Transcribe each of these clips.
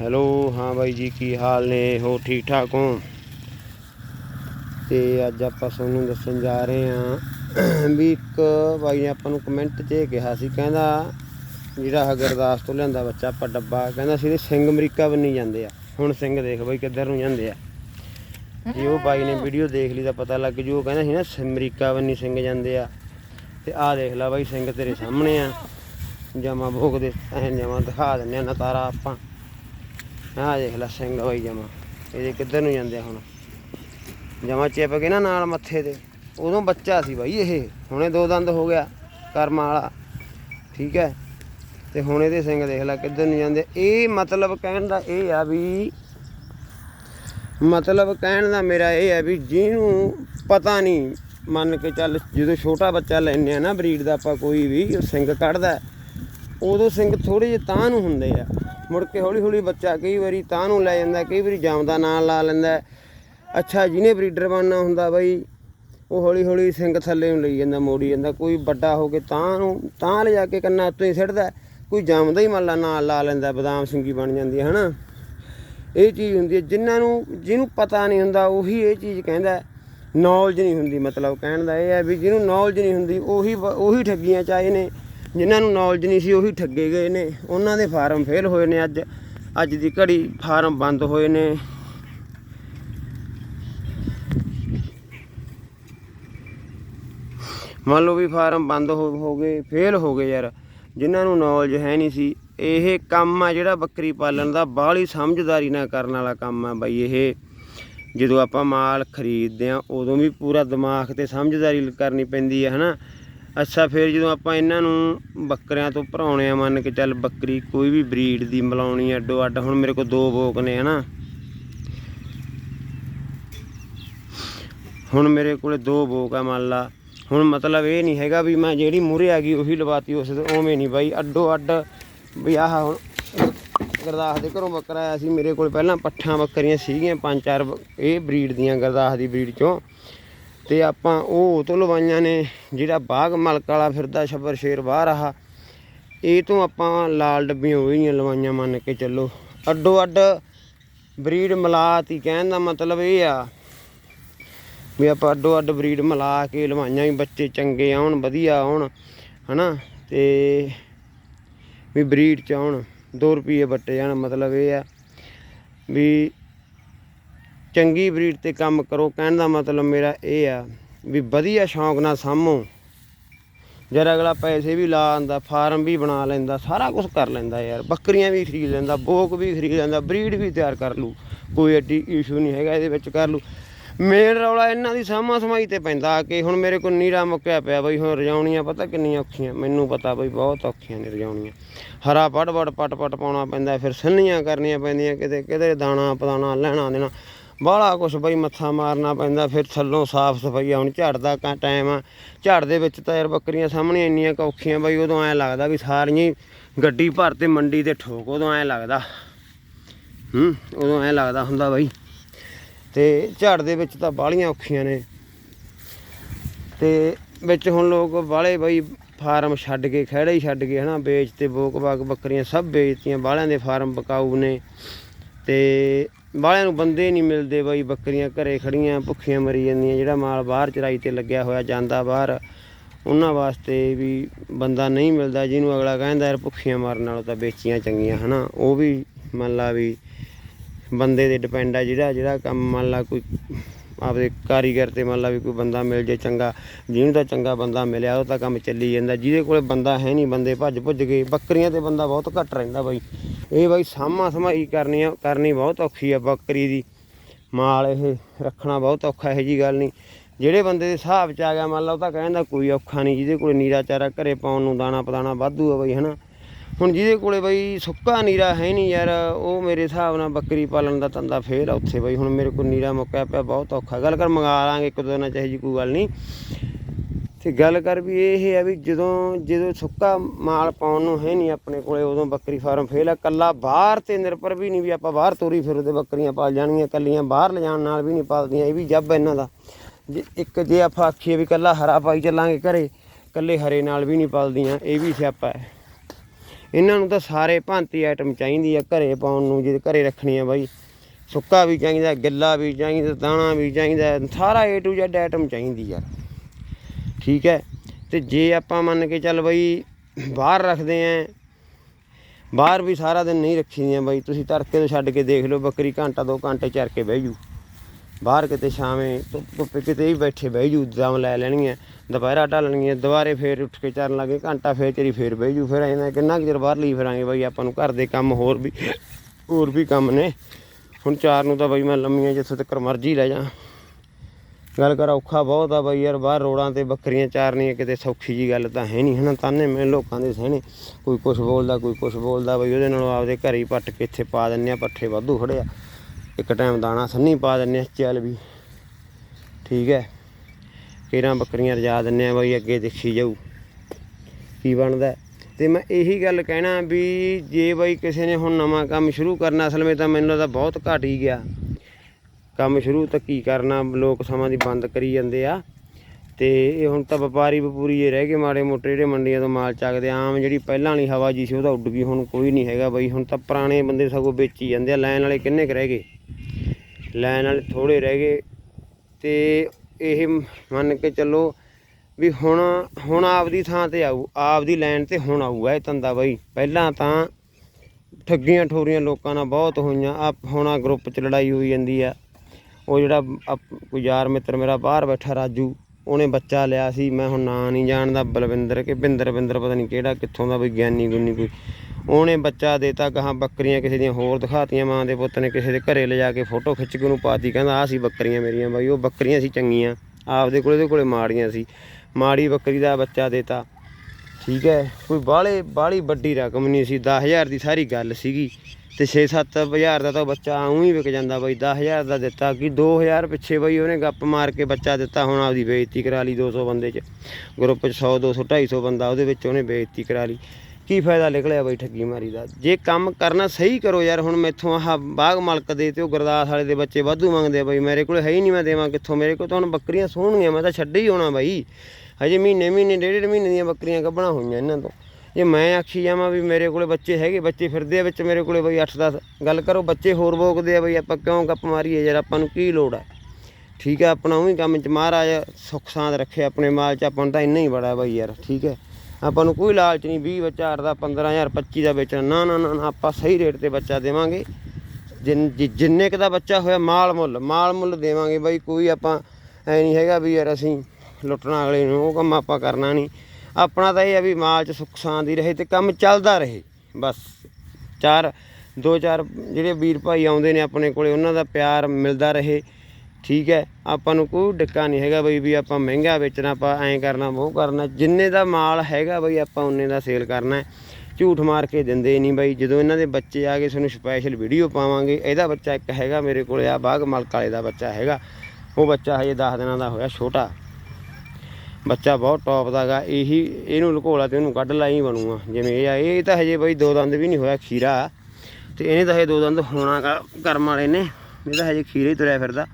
Hello, ਹਾਂ ਬਾਈ ਜੀ, ਕੀ ਹਾਲ ਨੇ? ਹੋ ਠੀਕ ਠਾਕ ਹੋ? ਤੇ ਅੱਜ ਆਪਾਂ ਤੁਹਾਨੂੰ ਦੱਸਣ ਜਾ ਰਹੇ ਹਾਂ ਵੀ ਇੱਕ ਬਾਈ ਨੇ ਆਪਾਂ ਨੂੰ ਕਮੈਂਟ 'ਚ ਕਿਹਾ ਸੀ, ਕਹਿੰਦਾ ਜਿਹੜਾ ਆਹ ਗੁਰਦਾਸ ਤੋਂ ਲਿਆਂਦਾ ਬੱਚਾ ਆਪਾਂ ਡੱਬਾ, ਕਹਿੰਦਾ ਸੀ ਇਹਦੇ ਸਿੰਘ ਅਮਰੀਕਾ ਬੰਨੀ ਜਾਂਦੇ ਆ। ਹੁਣ ਸਿੰਘ ਦੇਖ ਬਾਈ ਕਿੱਧਰ ਨੂੰ ਜਾਂਦੇ ਆ। ਜੇ ਉਹ ਬਾਈ ਨੇ ਵੀਡੀਓ ਦੇਖ ਲਈ ਤਾਂ ਪਤਾ ਲੱਗ ਜੂ, ਉਹ ਕਹਿੰਦਾ ਸੀ ਨਾ ਅਮਰੀਕਾ ਬੰਨੀ ਸਿੰਘ ਜਾਂਦੇ ਆ। ਤੇ ਆਹ ਦੇਖ ਲੈ ਬਾਈ, ਸਿੰਘ ਤੇਰੇ ਸਾਹਮਣੇ ਆ। ਜਮਾ ਭੋਗ ਦੇ, ਐਂ ਜਮਾ ਦਿਖਾ ਦਿੰਨੇ ਆ ਨਤਾਰਾ ਆਪਾਂ। ਆਹ ਦੇਖ ਲੈ ਸਿੰਘ ਹੋਈ ਜਮਾ। ਇਹਦੇ ਕਿੱਧਰ ਨੂੰ ਜਾਂਦੇ ਆ ਹੁਣ? ਜਮਾ ਚਿਪ ਕੇ ਨਾ ਨਾਲ ਮੱਥੇ ਤੇ। ਉਦੋਂ ਬੱਚਾ ਸੀ ਬਾਈ ਇਹ। ਹੁਣੇ ਦੋ ਦੰਦ ਹੋ ਗਿਆ ਕਰਮ ਵਾਲਾ। ਠੀਕ ਹੈ? ਤੇ ਹੁਣ ਇਹਦੇ ਸਿੰਘ ਦੇਖ ਲੈ ਕਿੱਧਰ ਨੂੰ ਜਾਂਦੇ। ਇਹ ਮਤਲਬ ਕਹਿਣ ਦਾ ਇਹ ਆ ਵੀ ਮਤਲਬ ਕਹਿਣ ਦਾ ਮੇਰਾ ਇਹ ਹੈ ਵੀ ਜਿਹਨੂੰ ਪਤਾ ਨਹੀਂ ਮੰਨ ਕੇ ਚੱਲ ਜਦੋਂ ਛੋਟਾ ਬੱਚਾ ਲੈਨੇ ਆ ਨਾ ਬਰੀਡ ਦਾ ਆਪਾਂ ਕੋਈ ਵੀ, ਉਹ ਸਿੰਘ ਕੱਢਦਾ। ਉਦੋਂ ਸਿੰਘ ਥੋੜੇ ਜਿਹੇ ਤਾਂ ਨੂੰ ਹੁੰਦੇ ਆ। ਮੁੜ ਕੇ ਹੌਲੀ ਹੌਲੀ ਬੱਚਾ ਕਈ ਵਾਰੀ ਤਾਂ ਨੂੰ ਲੈ ਜਾਂਦਾ, ਕਈ ਵਾਰੀ ਜੰਮਦਾ ਨਾਂ ਲਾ ਲੈਂਦਾ। ਅੱਛਾ, ਜਿਹਨੇ ਬਰੀਡਰ ਬਣਨਾ ਹੁੰਦਾ ਬਈ, ਉਹ ਹੌਲੀ ਹੌਲੀ ਸਿੰਘ ਥੱਲੇ ਨੂੰ ਲਈ ਜਾਂਦਾ, ਮੋੜੀ ਜਾਂਦਾ। ਕੋਈ ਵੱਡਾ ਹੋ ਕੇ ਤਾਂ ਨੂੰ, ਤਾਂ ਲਿਜਾ ਕੇ ਕੰਨਾਂ ਉੱਤੇ ਹੀ ਸਿੱਟਦਾ। ਹੈ। ਕੋਈ ਜੰਮਦਾ ਹੀ ਮੰਨ ਲਾ ਨਾਂ ਲਾ ਲੈਂਦਾ, ਬਦਾਮ ਸਿੰਗੀ ਬਣ ਜਾਂਦੀ ਹੈ, ਹਨਾ? ਇਹ ਚੀਜ਼ ਹੁੰਦੀ ਹੈ, ਜਿਨ੍ਹਾਂ ਨੂੰ, ਜਿਹਨੂੰ ਪਤਾ ਨਹੀਂ ਹੁੰਦਾ, ਉਹੀ ਇਹ ਚੀਜ਼ ਕਹਿੰਦਾ ਨੌਲੇਜ ਨਹੀਂ ਹੁੰਦੀ। ਮਤਲਬ ਕਹਿਣ ਦਾ ਇਹ ਹੈ ਵੀ ਜਿਹਨੂੰ ਨੌਲੇਜ ਨਹੀਂ ਹੁੰਦੀ, ਉਹੀ ਬ- ਉਹੀ ਠੱਗੀਆਂ ਚਾਹੇ ਨੇ। ਜਿਨ੍ਹਾਂ ਨੂੰ ਨੌਲੇਜ ਨਹੀਂ ਸੀ ਉਹੀ ਠੱਗੇ ਗਏ ਨੇ। ਉਹਨਾਂ ਦੇ ਫਾਰਮ ਫੇਲ ਹੋਏ ਨੇ ਅੱਜ। ਅੱਜ ਦੀ ਘੜੀ ਫਾਰਮ ਬੰਦ ਹੋਏ ਨੇ। ਮੰਨ ਲਓ ਵੀ ਫਾਰਮ ਬੰਦ ਹੋ ਹੋ ਗਏ ਫੇਲ ਹੋ ਗਏ ਯਾਰ। ਜਿਨ੍ਹਾਂ ਨੂੰ ਨੌਲੇਜ ਹੈ ਨਹੀਂ ਸੀ, ਇਹ ਕੰਮ ਆ ਜਿਹੜਾ ਬੱਕਰੀ ਪਾਲਣ ਦਾ ਬਾਹਲੀ ਸਮਝਦਾਰੀ ਨਾਲ ਕਰਨ ਵਾਲਾ ਕੰਮ ਆ ਬਾਈ ਇਹ। ਜਦੋਂ ਆਪਾਂ ਮਾਲ ਖਰੀਦਦੇ ਆ ਉਦੋਂ ਵੀ ਪੂਰਾ ਦਿਮਾਗ ਤੇ ਸਮਝਦਾਰੀ ਕਰਨੀ ਪੈਂਦੀ ਹੈ ਹਨਾ? ਅੱਛਾ, ਫਿਰ ਜਦੋਂ ਆਪਾਂ ਇਹਨਾਂ ਨੂੰ ਬੱਕਰਿਆਂ ਤੋਂ ਭਰਾਉਣੇ ਆ, ਮੰਨ ਕੇ ਚੱਲ ਬੱਕਰੀ ਕੋਈ ਵੀ ਬਰੀਡ ਦੀ ਮਿਲਾਉਣੀ ਅੱਡੋ ਅੱਡ, ਹੁਣ ਮੇਰੇ ਕੋਲ ਦੋ ਬੋਕ ਨੇ, ਹਨਾ? ਹੁਣ ਮੇਰੇ ਕੋਲੇ ਦੋ ਬੋਕ ਆ, ਮੰਨ ਲਾ। ਹੁਣ ਮਤਲਬ ਇਹ ਨਹੀਂ ਹੈਗਾ ਵੀ ਮੈਂ ਜਿਹੜੀ ਮੂਰੇ ਆ ਗਈ ਉਹੀ ਲਵਾਤੀ, ਉਸ ਤੇ ਉਵੇਂ ਨਹੀਂ ਬਾਈ। ਅੱਡੋ ਅੱਡ ਵੀ ਆਹ ਹੁਣ ਗਰਦਾਸ ਦੇ ਘਰੋਂ ਬੱਕਰਾ ਆਇਆ ਸੀ, ਮੇਰੇ ਕੋਲ ਪਹਿਲਾਂ ਪੱਠਾਂ ਬੱਕਰੀਆਂ ਸੀਗੀਆਂ, ਪੰਜ ਚਾਰ ਇਹ ਬਰੀਡ ਦੀਆਂ ਗਰਦਾਸ ਦੀ ਬਰੀਡ ਚੋਂ। ਤੇ ਆਪਾਂ ਉਹ ਤੋਂ ਲਵਾਈਆਂ ਨੇ ਜਿਹੜਾ ਬਾਗ ਮਲਕ ਵਾਲਾ ਫਿਰਦਾ ਛੱਬਰ ਸ਼ੇਰ ਬਾਹਰ ਆਹ। ਇਹ ਤੋਂ ਆਪਾਂ ਲਾਲ ਡੱਬੀਆਂ ਹੋਈਆਂ ਲਵਾਈਆਂ, ਮੰਨ ਕੇ ਚੱਲੋ। ਅੱਡੋ ਅੱਡ ਬਰੀਡ ਮਿਲਾਤੀ ਕਹਿਣ ਦਾ ਮਤਲਬ ਇਹ ਆ ਵੀ ਆਪਾਂ ਅੱਡੋ ਅੱਡ ਬਰੀਡ ਮਿਲਾ ਕੇ ਲਵਾਈਆਂ ਵੀ ਬੱਚੇ ਚੰਗੇ ਆਉਣ, ਵਧੀਆ ਆਉਣ, ਹਨਾ? ਤੇ ਵੀ ਬਰੀਡ ਚ ਆਉਣ 2 ਰੁਪਏ ਵੱਟੇ ਜਾਣ ਮਤਲਬ ਇਹ ਆ ਵੀ ਚੰਗੀ ਬਰੀਡ ਤੇ ਕੰਮ ਕਰੋ, ਕਹਿਣ ਦਾ ਮਤਲਬ ਮੇਰਾ ਇਹ ਆ ਵੀ ਵਧੀਆ ਸ਼ੌਂਕ ਨਾਲ ਸਾਂਭੋ। ਜਰ ਅਗਲਾ ਪੈਸੇ ਵੀ ਲਾ ਆਂਦਾ, ਫਾਰਮ ਵੀ ਬਣਾ ਲੈਂਦਾ, ਸਾਰਾ ਕੁਝ ਕਰ ਲੈਂਦਾ ਯਾਰ। ਬੱਕਰੀਆਂ ਵੀ ਖਰੀਦ ਲੈਂਦਾ, ਬੋਕ ਵੀ ਖਰੀਦ ਲੈਂਦਾ, ਬਰੀਡ ਵੀ ਤਿਆਰ ਕਰ ਲੂ। ਕੋਈ ਐਡੀ ਇਸ਼ੂ ਨਹੀਂ ਹੈਗਾ ਇਹਦੇ ਵਿੱਚ ਕਰ ਲੂ। ਮੇਨ ਰੌਲਾ ਇਹਨਾਂ ਦੀ ਸਾਮਾ ਸਮਾਈ ਤੇ ਪੈਂਦਾ ਕਿ ਹੁਣ ਮੇਰੇ ਕੋਲ ਨੀਰਾ ਮੁੱਕਿਆ ਪਿਆ ਬਈ, ਹੁਣ ਰਜਾਉਣੀਆਂ ਪਤਾ ਕਿੰਨੀਆਂ ਔਖੀਆਂ। ਮੈਨੂੰ ਪਤਾ ਬਈ, ਬਹੁਤ ਔਖੀਆਂ ਨੇ ਰਜਾਉਣੀਆਂ। ਹਰਾ ਪੜ ਪੜ ਪਟ ਪਟ ਪਾਉਣਾ ਪੈਂਦਾ, ਫਿਰ ਸੰਨੀਆਂ ਕਰਨੀਆਂ ਪੈਂਦੀਆਂ ਕਿਤੇ ਕਿਤੇ ਦਾਣਾ ਪਦਾਣਾ ਲੈਣਾ ਦੇਣਾ ਬਾਹਲਾ ਕੁਛ ਬਈ ਮੱਥਾ ਮਾਰਨਾ ਪੈਂਦਾ, ਫਿਰ ਥੱਲੋਂ ਸਾਫ਼ ਸਫ਼ਾਈ ਹੁਣ ਝੜ ਦਾ ਕਾ ਟਾਈਮ ਆ। ਝੜ ਦੇ ਵਿੱਚ ਤਾਂ ਯਾਰ ਬੱਕਰੀਆਂ ਸਾਹਮਣੇ ਇੰਨੀਆਂ ਕੁ ਔਖੀਆਂ ਬਈ ਉਦੋਂ ਐ ਲੱਗਦਾ ਵੀ ਸਾਰੀਆਂ ਹੀ ਗੱਡੀ ਭਰ ਤੇ ਮੰਡੀ ਤੇ ਠੋਕ, ਉਦੋਂ ਐ ਲੱਗਦਾ। ਹੂੰ, ਉਦੋਂ ਐ ਲੱਗਦਾ ਹੁੰਦਾ ਬਈ। ਤੇ ਝੜ ਦੇ ਵਿੱਚ ਤਾਂ ਬਾਹਲੀਆਂ ਔਖੀਆਂ ਨੇ। ਤੇ ਵਿੱਚ ਹੁਣ ਲੋਕ ਬਾਹਲੇ ਬਈ ਫਾਰਮ ਛੱਡ ਕੇ, ਖਹਿੜੇ ਹੀ ਛੱਡ ਕੇ ਹਨਾ, ਵੇਚ ਤੇ ਬੋਕ ਬਾਗ ਬੱਕਰੀਆਂ ਸਭ ਵੇਚਤੀਆਂ, ਬਾਹਲਿਆਂ ਦੇ ਫਾਰਮ ਬਕਾਊ ਨੇ। ਤੇ ਬਾਹਲਿਆਂ ਨੂੰ ਬੰਦੇ ਨਹੀਂ ਮਿਲਦੇ ਬਈ, ਬੱਕਰੀਆਂ ਘਰੇ ਖੜੀਆਂ, ਭੁੱਖੀਆਂ ਮਰੀ ਜਾਂਦੀਆਂ, ਜਿਹੜਾ ਮਾਲ ਬਾਹਰ ਚਰਾਈ ਤੇ ਲੱਗਿਆ ਹੋਇਆ ਜਾਂਦਾ ਬਾਹਰ, ਉਹਨਾਂ ਵਾਸਤੇ ਵੀ ਬੰਦਾ ਨਹੀਂ ਮਿਲਦਾ, ਜਿਹਨੂੰ ਅਗਲਾ ਕਹਿੰਦਾ ਯਾਰ ਭੁੱਖੀਆਂ ਮਰਨ ਨਾਲੋਂ ਤਾਂ ਵੇਚੀਆਂ ਚੰਗੀਆਂ, ਹਨਾ? ਉਹ ਵੀ ਮੰਨ ਲਾ ਵੀ ਬੰਦੇ ਦੇ ਡਿਪੈਂਡ ਆ ਜਿਹੜਾ ਜਿਹੜਾ ਕੰਮ ਮੰਨ ਲਾ ਕੋਈ ਆਪਦੇ ਕਾਰੀਗਰ ਤੇ ਮੰਨ ਲਾ ਵੀ ਕੋਈ ਬੰਦਾ ਮਿਲ ਜੇ ਚੰਗਾ, ਜਿਹਨੂੰ ਤਾਂ ਚੰਗਾ ਬੰਦਾ ਮਿਲਿਆ, ਉਹ ਤਾਂ ਕੰਮ ਚੱਲੀ ਜਾਂਦਾ। ਜਿਹਦੇ ਕੋਲੇ ਬੰਦਾ ਹੈ ਨਹੀਂ, ਬੰਦੇ ਭੱਜ ਭੁੱਜ ਗਏ, ਬੱਕਰੀਆਂ ਤੇ ਬੰਦਾ ਬਹੁਤ ਘੱਟ ਰਹਿੰਦਾ ਬਾਈ। ਇਹ ਬਾਈ ਸਾਮਾ ਸਮਾਈ ਕਰਨੀ ਆ ਕਰਨੀ ਬਹੁਤ ਔਖੀ ਆ ਬੱਕਰੀ ਦੀ। ਮਾਲ ਇਹ ਰੱਖਣਾ ਬਹੁਤ ਔਖਾ, ਇਹੋ ਜੀ ਗੱਲ ਨਹੀਂ। ਜਿਹੜੇ ਬੰਦੇ ਦੇ ਹਿਸਾਬ ਚ ਆ ਗਿਆ, ਮੰਨ ਲਓ ਉਹ ਤਾਂ ਕਹਿੰਦਾ ਕੋਈ ਔਖਾ ਨਹੀਂ, ਜਿਹਦੇ ਕੋਲ ਨੀਰਾ ਚਾਰਾ ਘਰੇ ਪਾਉਣ ਨੂੰ ਦਾਣਾ ਪਦਾਣਾ ਵਾਧੂ ਆ ਬਈ, ਹਨਾ? ਹੁਣ ਜਿਹਦੇ ਕੋਲੇ ਬਈ ਸੁੱਕਾ ਨੀਰਾ ਹੈ ਨਹੀਂ ਯਾਰ, ਉਹ ਮੇਰੇ ਹਿਸਾਬ ਨਾਲ ਬੱਕਰੀ ਪਾਲਣ ਦਾ ਧੰਦਾ ਫੇਲ ਆ ਉੱਥੇ ਬਈ। ਹੁਣ ਮੇਰੇ ਕੋਲ ਨੀਰਾ ਮੁੱਕਿਆ ਪਿਆ, ਬਹੁਤ ਔਖਾ। ਗੱਲ ਕਰ, ਮੰਗਾ ਲਾਂਗੇ, ਇੱਕ ਦੋ ਦਿਨਾਂ ਚਾਹੀ ਜੀ ਕੋਈ ਗੱਲ ਨਹੀਂ। ਤੇ ਗੱਲ ਕਰ ਵੀ ਇਹ ਹੈ ਵੀ ਜਦੋਂ ਜਦੋਂ ਸੁੱਕਾ ਮਾਲ ਪਾਉਣ ਨੂੰ ਹੈ ਨਹੀਂ ਆਪਣੇ ਕੋਲੇ, ਉਦੋਂ ਬੱਕਰੀ ਫਾਰਮ ਫੇਲ ਆ। ਕੱਲਾ ਬਾਹਰ ਤੇ ਨਿਰਭਰ ਵੀ ਨਹੀਂ ਵੀ ਆਪਾਂ ਬਾਹਰ ਤੋਰੀ ਫਿਰ ਫਿਰਦੇ ਬੱਕਰੀਆਂ ਪਾਲ ਜਾਣਗੀਆਂ ਕੱਲੀਆਂ ਬਾਹਰ ਲਿਜਾਣ ਨਾਲ ਵੀ ਨਹੀਂ ਪਾਲਦੀਆਂ, ਇਹ ਵੀ ਜੱਬ ਇਹਨਾਂ ਦਾ। ਜੇ ਇੱਕ ਜੇ ਆਪਾਂ ਆਖੀਏ ਵੀ ਕੱਲਾ ਹਰਾ ਪਾਈ ਚੱਲਾਂਗੇ ਘਰੇ ਕੱਲੇ ਹਰੇ ਨਾਲ ਵੀ ਨਹੀਂ ਪਾਲਦੀਆਂ, ਇਹ ਵੀ ਸਿਆਪਾ ਹੈ। ਇਹਨਾਂ ਨੂੰ ਤਾਂ ਸਾਰੇ ਭਾਂਤੀ ਆਈਟਮ ਚਾਹੀਦੀ ਆ ਘਰੇ ਪਾਉਣ ਨੂੰ ਜੇ ਘਰੇ ਰੱਖਣੀ ਆ ਬਾਈ। ਸੁੱਕਾ ਵੀ ਚਾਹੀਦਾ, ਗਿੱਲਾ ਵੀ ਚਾਹੀਦਾ, ਦਾਣਾ ਵੀ ਚਾਹੀਦਾ, ਸਾਰਾ A to Z ਆਈਟਮ ਚਾਹੀਦੀ ਯਾਰ। ਠੀਕ ਹੈ? ਤੇ ਜੇ ਆਪਾਂ ਮੰਨ ਕੇ ਚੱਲ ਬਈ, ਬਾਹਰ ਰੱਖਦੇ ਆਂ, ਬਾਹਰ ਵੀ ਸਾਰਾ ਦਿਨ ਨਹੀਂ ਰੱਖੀਦੀਆਂ ਬਾਈ, ਤੁਸੀਂ ਤੜਕੇ ਤੋਂ ਛੱਡ ਕੇ ਦੇਖ ਲਓ, ਬੱਕਰੀ ਘੰਟਾ, ਦੋ ਘੰਟੇ ਚਰ ਕੇ ਬਹਿ ਜੂ। ਬਾਹਰ ਕਿਤੇ ਛਾਵੇਂ ਧੁੱਪ ਕਿਤੇ ਹੀ ਬੈਠੇ ਬਹਿ ਜੂ, ਦਮ ਲੈ ਲੈਣਗੀਆਂ, ਦੁਪਹਿਰਾ ਢਾਲਣਗੀਆਂ ਦੁਬਾਰੇ ਫੇਰ ਉੱਠ ਕੇ ਚਰਨ ਲੱਗੇ, ਘੰਟਾ ਫੇਰ ਚਰੀ ਫੇਰ ਬਹਿ ਜੂ, ਫਿਰ ਇਹਨਾਂ ਕਿੰਨਾ ਕੁ ਚਿਰ ਬਾਹਰ ਲਈ ਫਿਰਾਂਗੇ ਬਾਈ ਆਪਾਂ ਨੂੰ, ਘਰ ਦੇ ਕੰਮ ਹੋਰ ਵੀ ਹੋਰ ਵੀ ਕੰਮ ਨੇ। ਹੁਣ ਚਾਰ ਨੂੰ ਤਾਂ ਬਾਈ ਮੈਂ ਲੰਮੀਆਂ ਜਿੱਥੇ ਤੱਕ ਮਰਜ਼ੀ ਲੈ ਜਾ। ਗੱਲ ਕਰ, ਔਖਾ ਬਹੁਤ ਆ ਬਾਈ ਯਾਰ, ਬਾਹਰ ਰੋਡਾਂ ਤੇ ਬੱਕਰੀਆਂ ਚਾਰਨੀਆਂ, ਕਿਤੇ ਸੌਖੀ ਜੀ ਗੱਲ ਤਾਂ ਹੈ ਨਹੀਂ, ਹਨਾ? ਤਾਨੇ ਮੈਂ ਲੋਕਾਂ ਦੇ ਸਹਿਣੇ, ਕੋਈ ਕੁਛ ਬੋਲਦਾ, ਕੋਈ ਕੁਛ ਬੋਲਦਾ, ਬਈ ਉਹਦੇ ਨਾਲੋਂ ਆਪਦੇ ਘਰ ਹੀ ਪੱਟ ਕੇ ਇੱਥੇ ਪਾ ਦਿੰਨੇ ਆ, ਪੱਠੇ ਵਾਧੂ ਖੜਿਆ ਇੱਕ ਟਾਈਮ ਦਾਣਾ ਸੰਨੀ ਪਾ ਦਿੰਨੇ ਆ ਚੱਲ ਵੀ। ਠੀਕ ਹੈ। ਕਿਰਾਂ ਬੱਕਰੀਆਂ ਰਜਾ ਦਿੰਨੇ ਆ ਬਈ, ਅੱਗੇ ਦੇਖੀ ਜਾਊ। ਕੀ ਬਣਦਾ ਤੇ ਮੈਂ ਇਹੀ ਗੱਲ ਕਹਿਣਾ ਵੀ ਜੇ ਬਈ ਕਿਸੇ ਨੇ ਹੁਣ ਨਵਾਂ ਕੰਮ ਸ਼ੁਰੂ ਕਰਨਾ ਅਸਲ ਵਿੱਚ ਤਾਂ ਮੈਨੂੰ ਤਾਂ ਬਹੁਤ ਘਟ ਹੀ ਗਿਆ। ਕੰਮ ਸ਼ੁਰੂ ਤਾਂ ਕੀ ਕਰਨਾ, ਲੋਕ ਸਮਾਂ ਦੀ ਬੰਦ ਕਰੀ ਜਾਂਦੇ ਆ। ਤੇ ਇਹ ਹੁਣ ਤਾਂ ਵਪਾਰੀ ਵਪੂਰੀ ਜੇ ਰਹਿ ਗਏ ਮਾੜੇ ਮੋਟੇ, ਜਿਹੜੇ ਮੰਡੀਆਂ ਤੋਂ ਮਾਲ ਚੱਕਦੇ ਆਮ ਜਿਹੜੀ ਪਹਿਲਾਂ ਵਾਲੀ ਹਵਾ ਜੀ ਸੀ, ਉਹ ਤਾਂ ਉੱਡ ਗਈ, ਹੁਣ ਕੋਈ ਨਹੀਂ ਹੈਗਾ ਬਈ। ਹੁਣ ਤਾਂ ਪੁਰਾਣੇ ਬੰਦੇ ਸਗੋਂ ਵੇਚੀ ਜਾਂਦੇ ਆ, ਲੈਣ ਵਾਲੇ ਕਿੰਨੇ ਕੁ ਰਹਿ ਗਏ। ਲੈਣ ਵਾਲੇ ਥੋੜੇ ਰਹਿ ਗਏ ਤੇ ਇਹ ਮੰਨ ਕੇ ਚੱਲੋ ਵੀ ਹੁਣ ਹੁਣ ਆਪਦੀ ਥਾਂ ਤੇ ਆਊ, ਆਪਦੀ ਲਾਈਨ ਤੇ ਹੁਣ ਆਊਗਾ ਇਹ ਧੰਦਾ ਬਾਈ। ਪਹਿਲਾਂ ਤਾਂ ਠੱਗੀਆਂ ਠੋਰੀਆਂ ਲੋਕਾਂ ਨਾਲ ਬਹੁਤ ਹੋਈਆਂ ਆ ਹੁਣ ਗਰੁੱਪ 'ਚ ਲੜਾਈ ਹੋਈ ਜਾਂਦੀ ਆ। ਉਹ ਜਿਹੜਾ ਅਪ- ਕੋਈ ਯਾਰ ਮਿੱਤਰ ਮੇਰਾ ਬਾਹਰ ਬੈਠਾ ਰਾਜੂ, ਉਹਨੇ ਬੱਚਾ ਲਿਆ ਸੀ, ਮੈਂ ਹੁਣ ਨਾਂ ਨਹੀਂ ਜਾਣਦਾ, ਬਲਵਿੰਦਰ ਕਿ ਬਿੰਦਰ ਬਿੰਦਰ ਪਤਾ ਨਹੀਂ ਕਿਹੜਾ, ਕਿੱਥੋਂ ਦਾ ਕੋਈ ਗਿਆਨੀ ਗੁੰਨੀ ਕੋਈ। ਉਹਨੇ ਬੱਚਾ ਦੇਤਾ ਗਾਹਾਂ ਬੱਕਰੀਆਂ ਕਿਸੇ ਦੀਆਂ ਹੋਰ ਦਿਖਾਤੀਆਂ ਮਾਂ ਦੇ ਪੁੱਤ ਨੇ, ਕਿਸੇ ਦੇ ਘਰੇ ਲਿਜਾ ਕੇ ਫੋਟੋ ਖਿੱਚ ਕੇ ਉਹਨੂੰ ਪਾਤੀ ਕਹਿੰਦਾ, ਆਹ ਸੀ ਬੱਕਰੀਆਂ ਮੇਰੀਆਂ ਬਾਈ, ਉਹ ਬੱਕਰੀਆਂ ਸੀ ਚੰਗੀਆਂ, ਆਪਦੇ ਕੋਲੇ ਉਹਦੇ ਕੋਲੇ ਮਾੜੀਆਂ ਸੀ। ਮਾੜੀ ਬੱਕਰੀ ਦਾ ਬੱਚਾ ਦੇਤਾ, ਠੀਕ ਹੈ। ਕੋਈ ਬਾਹਲੇ, ਬਾਹਲੀ ਵੱਡੀ ਰਕਮ ਨਹੀਂ ਸੀ 10000 ਦੀ ਸਾਰੀ ਗੱਲ ਸੀਗੀ। ਤੇ 6-7000 ਦਾ ਤਾਂ ਬੱਚਾ ਆਉਂ ਹੀ ਵਿਕ ਜਾਂਦਾ ਬਈ 10000 ਦਾ ਦਿੱਤਾ ਕਿ 2000 ਪਿੱਛੇ ਬਈ ਉਹਨੇ ਗੱਪ ਮਾਰ ਕੇ ਬੱਚਾ ਦਿੱਤਾ, ਹੁਣ ਆਪਦੀ ਬੇਇੱਜ਼ਤੀ ਕਰਾ ਲਈ 200 ਬੰਦੇ 'ਚ। ਗਰੁੱਪ 'ਚ 100 200 250 ਬੰਦਾ ਉਹਦੇ ਵਿੱਚ ਉਹਨੇ ਬੇਇੱਜ਼ਤੀ ਕਰਾ ਲਈ। ਕੀ ਫਾਇਦਾ ਨਿਕਲਿਆ ਬਈ ਠੱਗੀ ਮਾਰੀ ਦਾ? ਜੇ ਕੰਮ ਕਰਨਾ ਸਹੀ ਕਰੋ ਯਾਰ, ਹੁਣ ਮੈਥੋਂ ਆਹ ਬਾਗ ਮਾਲਕ ਦੇ ਤੇ ਉਹ ਗੁਰਦਾਸ ਵਾਲੇ ਦੇ ਬੱਚੇ ਵਾਧੂ ਮੰਗਦੇ ਆ ਬਈ, ਮੇਰੇ ਕੋਲ ਹੈ ਹੀ ਨਹੀਂ, ਮੈਂ ਦੇਵਾਂ ਕਿੱਥੋਂ? ਮੇਰੇ ਕੋਲ ਤਾਂ ਹੁਣ ਬੱਕਰੀਆਂ ਸੋਹਣਗੀਆਂ, ਮੈਂ ਤਾਂ ਛੱਡ ਹੀ ਹੋਣਾ ਬਈ। ਹਜੇ ਮਹੀਨੇ ਮਹੀਨੇ ਡੇਢ ਡੇਢ ਮਹੀਨੇ ਦੀਆਂ ਬੱਕਰੀਆਂ ਗੱਭਣਾ ਹੋਈਆਂ ਇਹਨਾਂ ਤੋਂ। ਜੇ ਮੈਂ ਆਖੀ ਜਾਵਾਂ ਵੀ ਮੇਰੇ ਕੋਲੇ ਬੱਚੇ ਹੈਗੇ, ਬੱਚੇ ਫਿਰਦੇ ਆ ਵਿੱਚ ਮੇਰੇ ਕੋਲੇ ਬਈ 8-10 ਗੱਲ ਕਰੋ ਬੱਚੇ ਹੋਰ ਬੋਕਦੇ ਆ ਬਈ, ਆਪਾਂ ਕਿਉਂ ਗੱਪ ਮਾਰੀਏ ਯਾਰ, ਆਪਾਂ ਨੂੰ ਕੀ ਲੋੜ ਆ? ਠੀਕ ਹੈ ਆਪਣਾ ਉਹੀ ਕੰਮ ਚ ਮਹਾਰਾਜ ਸੁੱਖ ਸਾਂਦ ਰੱਖੇ ਆਪਣੇ ਮਾਲ ਚ, ਆਪਾਂ ਨੂੰ ਤਾਂ ਇੰਨਾ ਹੀ ਬੜਾ ਬਈ ਯਾਰ, ਠੀਕ ਹੈ? ਆਪਾਂ ਨੂੰ ਕੋਈ ਲਾਲਚ ਨਹੀਂ 20 ਬੱਚਾ ਦਾ 15000 25 ਦਾ ਵੇਚਣਾ। ਨਾ ਨਾ ਨਾ ਆਪਾਂ ਸਹੀ ਰੇਟ ਤੇ ਬੱਚਾ ਦੇਵਾਂਗੇ। ਜਿੰਨ ਜਿੰਨੇ ਕ ਦਾ ਬੱਚਾ ਹੋਇਆ, ਮਾਲ ਮੁੱਲ। ਮਾਲ ਮੁੱਲ ਦੇਵਾਂਗੇ ਬਈ, ਕੋਈ ਆਪਾਂ ਐ ਨਹੀਂ ਹੈਗਾ ਵੀ ਯਾਰ ਅਸੀਂ ਲੁੱਟਣਾ ਅਗਲੇ ਨੂੰ, ਉਹ ਕੰਮ ਆਪਾਂ ਕਰਨਾ ਨਹੀਂ। ਆਪਣਾ ਤਾਂ ਇਹ ਆ ਵੀ ਮਾਲ ਚ ਸੁੱਖ ਸਾਂਦ ਰਹੇ ਤੇ ਕੰਮ ਚੱਲਦਾ ਰਹੇ। ਬਸ। ਚਾਰ, ਦੋ ਚਾਰ ਜਿਹੜੇ ਵੀਰ ਭਾਈ ਆਉਂਦੇ ਨੇ ਆਪਣੇ ਕੋਲੇ, ਉਹਨਾਂ ਦਾ ਪਿਆਰ ਮਿਲਦਾ ਰਹੇ। ਠੀਕ ਹੈ, ਆਪਾਂ ਨੂੰ ਕੋਈ ਡਿੱਕਾ ਨਹੀਂ ਹੈਗਾ ਬਈ ਵੀ ਆਪਾਂ ਮਹਿੰਗਾ ਵੇਚਣਾ, ਆਪਾਂ ਐਂ ਕਰਨਾ, ਉਹ ਕਰਨਾ, ਜਿੰਨੇ ਦਾ ਮਾਲ ਹੈਗਾ ਬਈ ਆਪਾਂ ਉਹਨੇ ਦਾ ਸੇਲ ਕਰਨਾ ਝੂਠ ਮਾਰ ਕੇ ਦਿੰਦੇ ਨਹੀਂ ਬਈ, ਜਦੋਂ ਇਹਨਾਂ ਦੇ ਬੱਚੇ ਆ ਗਏ, ਤੁਹਾਨੂੰ ਸਪੈਸ਼ਲ ਵੀਡੀਓ ਪਾਵਾਂਗੇ, ਇਹਦਾ ਬੱਚਾ ਇੱਕ ਹੈਗਾ ਮੇਰੇ ਕੋਲੇ ਆ ਬਾਗ ਮਲਕ ਵਾਲੇ ਦਾ ਬੱਚਾ ਹੈਗਾ। ਉਹ ਬੱਚਾ ਹਜੇ 10 ਦਿਨਾਂ ਦਾ ਹੋਇਆ ਛੋਟਾ। ਬੱਚਾ ਬਹੁਤ ਟੌਪ ਦਾਗਾ ਇਹੀ, ਇਹਨੂੰ ਲੁਕੋਲਾ ਤੇ ਉਹਨੂੰ ਕੱਢ ਲਾਈ ਬਣੂਗਾ ਜਿਵੇਂ ਇਹ ਆ, ਇਹ ਤਾਂ ਹਜੇ ਬਈ ਦੋ ਦੰਦ ਵੀ ਨਹੀਂ ਹੋਇਆ ਖੀਰਾ। ਤੇ ਇਹਨੇ ਤਾਂ ਹਜੇ ਦੋ ਦੰਦ ਹੋਣਾ ਗਾ ਕਰਮ ਵਾਲੇ ਨੇ, ਇਹ ਤਾਂ ਹਜੇ ਖੀਰੇ ਹੀ ਤੁਰਿਆ ਫਿਰਦਾ।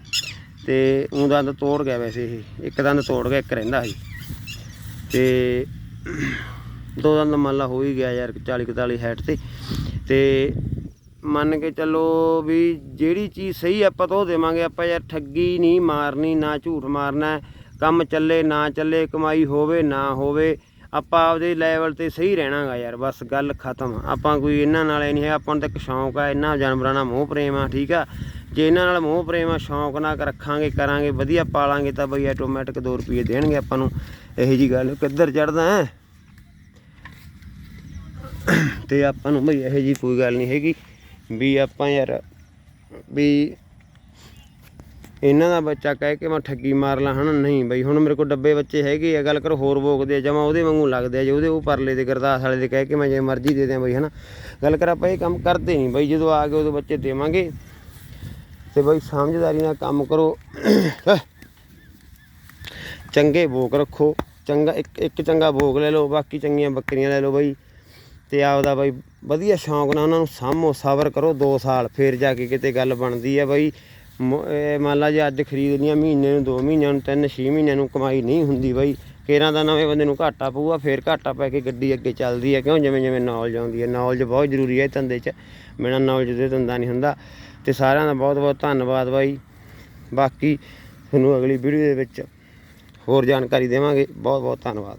ਤੇ ਉਹ ਦੰਦ ਤੋੜ ਗਿਆ ਵੈਸੇ ਇਹ, ਇੱਕ ਦੰਦ ਤੋੜ ਗਿਆ, ਇੱਕ ਰਹਿੰਦਾ ਸੀ। ਤੇ ਦੋ ਦੰਦ ਮੰਨ ਲਾ ਹੋ ਹੀ ਗਿਆ ਯਾਰ 40 41 ਹੈਟ ਤੇ। ਤੇ ਮੰਨ ਕੇ ਚੱਲੋ ਵੀ ਜਿਹੜੀ ਚੀਜ਼ ਸਹੀ ਆਪਾਂ ਤਾਂ ਉਹ ਦੇਵਾਂਗੇ। ਆਪਾਂ ਯਾਰ ਠੱਗੀ ਨਹੀਂ ਮਾਰਨੀ, ਨਾ ਝੂਠ ਮਾਰਨਾ ਕੰਮ ਚੱਲੇ, ਨਾ ਚੱਲੇ, ਕਮਾਈ ਹੋਵੇ, ਨਾ ਹੋਵੇ, ਆਪਾਂ ਆਪਦੇ ਲੈਵਲ ਤੇ ਸਹੀ ਰਹਿਣਾਗਾ ਯਾਰ, ਬਸ ਗੱਲ ਖਤਮ ਆਪਾਂ ਕੋਈ ਇਹਨਾਂ ਨਾਲ ਨਹੀਂ ਹੈ, ਆਪਾਂ ਨੂੰ ਤਾਂ ਇੱਕ ਸ਼ੌਂਕ ਆ, ਇਹਨਾਂ ਜਾਨਵਰਾਂ ਨਾਲ ਮੋਹ, ਪ੍ਰੇਮ ਆ, ਠੀਕ ਆ? ਜੇ ਇਹਨਾਂ ਨਾਲ ਮੋਹ, ਪ੍ਰੇਮ ਆ ਸ਼ੌਂਕ ਨਾਲ ਰੱਖਾਂਗੇ, ਕਰਾਂਗੇ, ਵਧੀਆ ਪਾਲਾਂਗੇ ਤਾਂ ਬਈ ਆਟੋਮੈਟਿਕ 2 ਰੁਪਏ ਦੇਣਗੇ ਆਪਾਂ ਨੂੰ। ਇਹੋ ਜੀ ਗੱਲ ਕਿੱਧਰ ਚੜਦਾ ਹੈ? ਤੇ ਆਪਾਂ ਨੂੰ ਬਈ ਇਹੋ ਜੀ ਕੋਈ ਗੱਲ ਨਹੀਂ ਹੈਗੀ ਵੀ ਆਪਾਂ ਯਾਰ ਵੀ ਇਹਨਾਂ ਦਾ ਬੱਚਾ ਕਹਿ ਕੇ ਮੈਂ ਠੱਗੀ ਮਾਰ ਲਾਂ ਹਨਾ। ਨਹੀਂ ਬਈ, ਹੁਣ ਮੇਰੇ ਕੋਲ ਡੱਬੇ ਬੱਚੇ ਹੈਗੇ ਆ। ਗੱਲ ਕਰ, ਹੋਰ ਭੋਗਦੇ ਆ, ਜਮਾ ਉਹਦੇ ਵਾਂਗੂ ਲੱਗਦੇ ਆ ਜੇ ਉਹਦੇ ਉਹ ਪਰਲੇ ਦੇ ਗਰਦਾਸ ਵਾਲੇ ਦੇ ਕਹਿ ਕੇ ਮੈਂ ਜੇ ਮਰਜ਼ੀ ਦੇ ਦਿਆਂ ਬਈ, ਹਨਾ। ਗੱਲ ਕਰ, ਆਪਾਂ ਇਹ ਕੰਮ ਕਰਦੇ ਨਹੀਂ ਬਈ, ਜਦੋਂ ਆ ਗਏ ਉਦੋਂ ਬੱਚੇ ਦੇਵਾਂਗੇ। ਤੇ ਬਈ ਸਮਝਦਾਰੀ ਨਾਲ ਕੰਮ ਕਰੋ। ਚੰਗੇ ਭੋਗ ਰੱਖੋ। ਚੰਗਾ ਇੱਕ ਇੱਕ ਚੰਗਾ ਭੋਗ ਲੈ ਲਓ, ਬਾਕੀ ਚੰਗੀਆਂ ਬੱਕਰੀਆਂ ਲੈ ਲਓ ਬਈ। ਤੇ ਆਪਦਾ ਬਈ ਵਧੀਆ ਸ਼ੌਂਕ ਨਾਲ ਉਹਨਾਂ ਨੂੰ ਸਾਂਭੋ, ਸਬਰ ਕਰੋ। 2 ਸਾਲ ਫੇਰ ਜਾ ਕੇ ਕਿਤੇ ਗੱਲ ਬਣਦੀ ਹੈ ਬਈ। ਮੰਨ ਲਾ ਜੇ ਅੱਜ ਖਰੀਦ ਲਈਆਂ ਮਹੀਨੇ ਨੂੰ 2 ਮਹੀਨਿਆਂ ਨੂੰ 3 6 ਮਹੀਨਿਆਂ ਨੂੰ ਕਮਾਈ ਨਹੀਂ ਹੁੰਦੀ ਬਈ। ਕੇਰਾਂ ਦਾ ਨਵੇਂ ਬੰਦੇ ਨੂੰ ਘਾਟਾ ਪਊਗਾ, ਫੇਰ ਘਾਟਾ ਪੈ ਕੇ ਗੱਡੀ ਅੱਗੇ ਚੱਲਦੀ ਹੈ ਕਿਉਂ? ਜਿਵੇਂ ਜਿਵੇਂ ਨੌਲੇਜ ਆਉਂਦੀ ਹੈ ਨੌਲੇਜ ਬਹੁਤ ਜ਼ਰੂਰੀ ਹੈ ਧੰਦੇ 'ਚ। ਬਿਨਾਂ ਨੌਲੇਜ ਦੇ ਧੰਦਾ ਨਹੀਂ ਹੁੰਦਾ। ਤੇ ਸਾਰਿਆਂ ਦਾ ਬਹੁਤ ਬਹੁਤ ਧੰਨਵਾਦ ਬਾਈ। ਬਾਕੀ ਤੁਹਾਨੂੰ ਅਗਲੀ ਵੀਡੀਓ ਦੇ ਵਿੱਚ ਹੋਰ ਜਾਣਕਾਰੀ ਦੇਵਾਂਗੇ। ਬਹੁਤ ਬਹੁਤ ਧੰਨਵਾਦ।